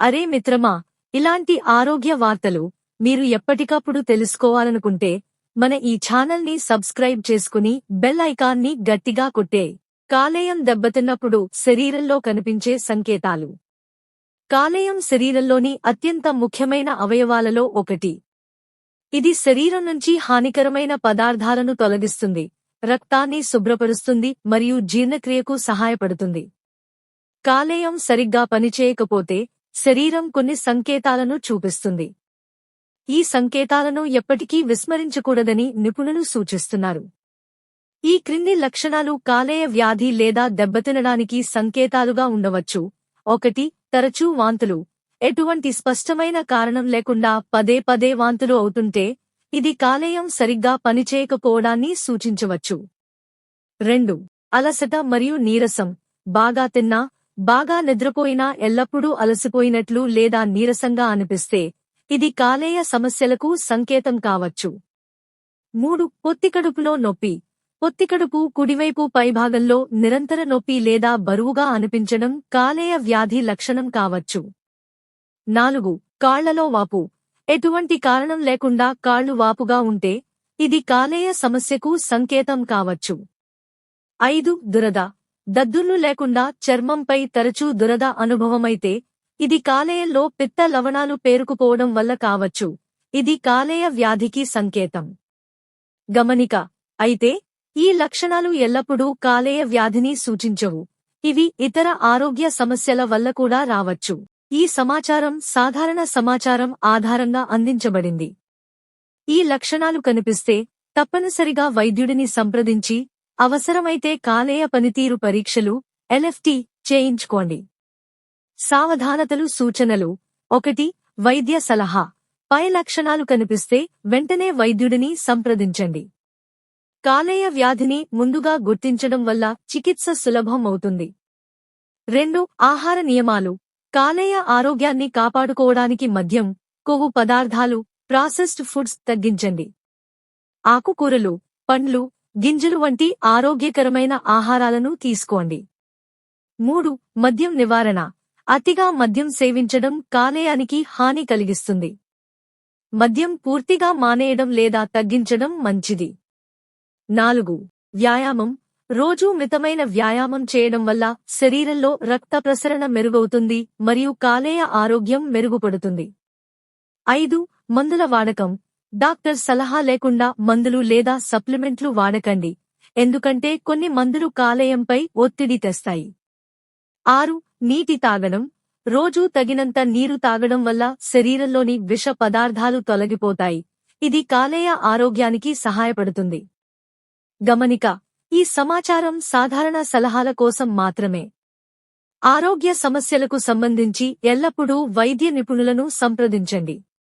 అరే మిత్రమా ఇలాంటి ఆరోగ్య వార్తలు మీరు ఎప్పటికప్పుడు తెలుసుకోవాలనుకుంటే మన ఈ ఛానల్ని సబ్స్క్రైబ్ చేసుకుని బెల్ ఐకాన్ని గట్టిగా కొట్టే కాలేయం దెబ్బతిన్నప్పుడు శరీరంలో కనిపించే సంకేతాలు. కాలేయం శరీరంలోని అత్యంత ముఖ్యమైన అవయవాలలో ఒకటి. ఇది శరీరం నుంచి హానికరమైన పదార్థాలను తొలగిస్తుంది రక్తాన్ని శుభ్రపరుస్తుంది మరియు జీర్ణక్రియకు సహాయపడుతుంది. కాలేయం సరిగ్గా పనిచేయకపోతే శరీరం కొన్ని సంకేతాలను చూపిస్తుంది. ఈ సంకేతాలను ఎప్పటికీ విస్మరించకూడదని నిపుణులు సూచిస్తున్నారు. ఈ క్రింది లక్షణాలు కాలేయ వ్యాధి లేదా దెబ్బతినడానికి సంకేతాలుగా ఉండవచ్చు. ఒకటి తరచూ వాంతులు. ఎటువంటి స్పష్టమైన కారణం లేకుండా పదే పదే వాంతులు అవుతుంటే ఇది కాలేయం సరిగ్గా పనిచేయకపోవడాన్ని సూచించవచ్చు. రెండు అలసట మరియు నీరసం. బాగా తిన్నా బాగా నిద్రపోయినా ఎల్లప్పుడూ అలసిపోయినట్లు లేదా నీరసంగా అనిపిస్తే ఇది కాలేయ సమస్యలకు సంకేతం కావచ్చు. మూడు పొత్తికడుపులో నొప్పి. పొత్తికడుపు కుడివైపు పైభాగంలో నిరంతర నొప్పి లేదా బరువుగా అనిపించడం కాలేయ వ్యాధి లక్షణం కావచ్చు. నాలుగు కాళ్ళలో వాపు. ఎటువంటి కారణం లేకుండా కాళ్ళు వాపుగా ఉంటే ఇది కాలేయ సమస్యకు సంకేతం కావచ్చు. ఐదు దురద. దద్దుర్లు లేకుండా చర్మంపై తరచూ దురద అనుభవమైతే ఇది కాలేయంలో పిత్త లవణాలు పేరుకుపోవడం వల్ల కావచ్చు. ఇది కాలేయ వ్యాధికి సంకేతం. గమనిక అయితే ఈ లక్షణాలు ఎల్లప్పుడూ కాలేయ వ్యాధిని సూచించవు. ఇవి ఇతర ఆరోగ్య సమస్యల వల్ల కూడా రావచ్చు. ఈ సమాచారం సాధారణ సమాచారం ఆధారంగా అందించబడింది. ఈ లక్షణాలు కనిపిస్తే తప్పనిసరిగా వైద్యుడిని సంప్రదించి అవసరమైతే కాలేయ పనితీరు పరీక్షలు ఎల్ఎఫ్టి చేయించుకోండి. సావధానతలు సూచనలు. ఒకటి వైద్య సలహా. పై లక్షణాలు కనిపిస్తే వెంటనే వైద్యుడిని సంప్రదించండి. కాలేయ వ్యాధిని ముందుగా గుర్తించడం వల్ల చికిత్స సులభం అవుతుంది. రెండు ఆహార నియమాలు. కాలేయ ఆరోగ్యాన్ని కాపాడుకోవడానికి మద్యం కొవ్వు పదార్థాలు ప్రాసెస్డ్ ఫుడ్స్ తగ్గించండి. ఆకుకూరలు పండ్లు గింజలు వంటి ఆరోగ్యకరమైన ఆహారాలను తీసుకోండి. మూడు మద్యం నివారణ. అతిగా మద్యం సేవించడం కాలేయానికి హాని కలిగిస్తుంది. మద్యం పూర్తిగా మానేయడం లేదా తగ్గించడం మంచిది. నాలుగు వ్యాయామం. రోజూ మితమైన వ్యాయామం చేయడం వల్ల శరీరంలో రక్త ప్రసరణ మెరుగవుతుంది మరియు కాలేయ ఆరోగ్యం మెరుగుపడుతుంది. ఐదు మందుల వాడకం. డాక్టర్ సలహా లేకుండా మందులు లేదా సప్లిమెంట్లు వాడకండి. ఎందుకంటే కొన్ని మందులు కాలేయంపై ఒత్తిడి తెస్తాయి. ఆరు నీటి తాగడం. రోజూ తగినంత నీరు తాగడం వల్ల శరీరంలోని విష పదార్థాలు తొలగిపోతాయి. ఇది కాలేయ ఆరోగ్యానికి సహాయపడుతుంది. గమనిక ఈ సమాచారం సాధారణ సలహాల కోసం మాత్రమే. ఆరోగ్య సమస్యలకు సంబంధించి ఎల్లప్పుడూ వైద్య నిపుణులను సంప్రదించండి.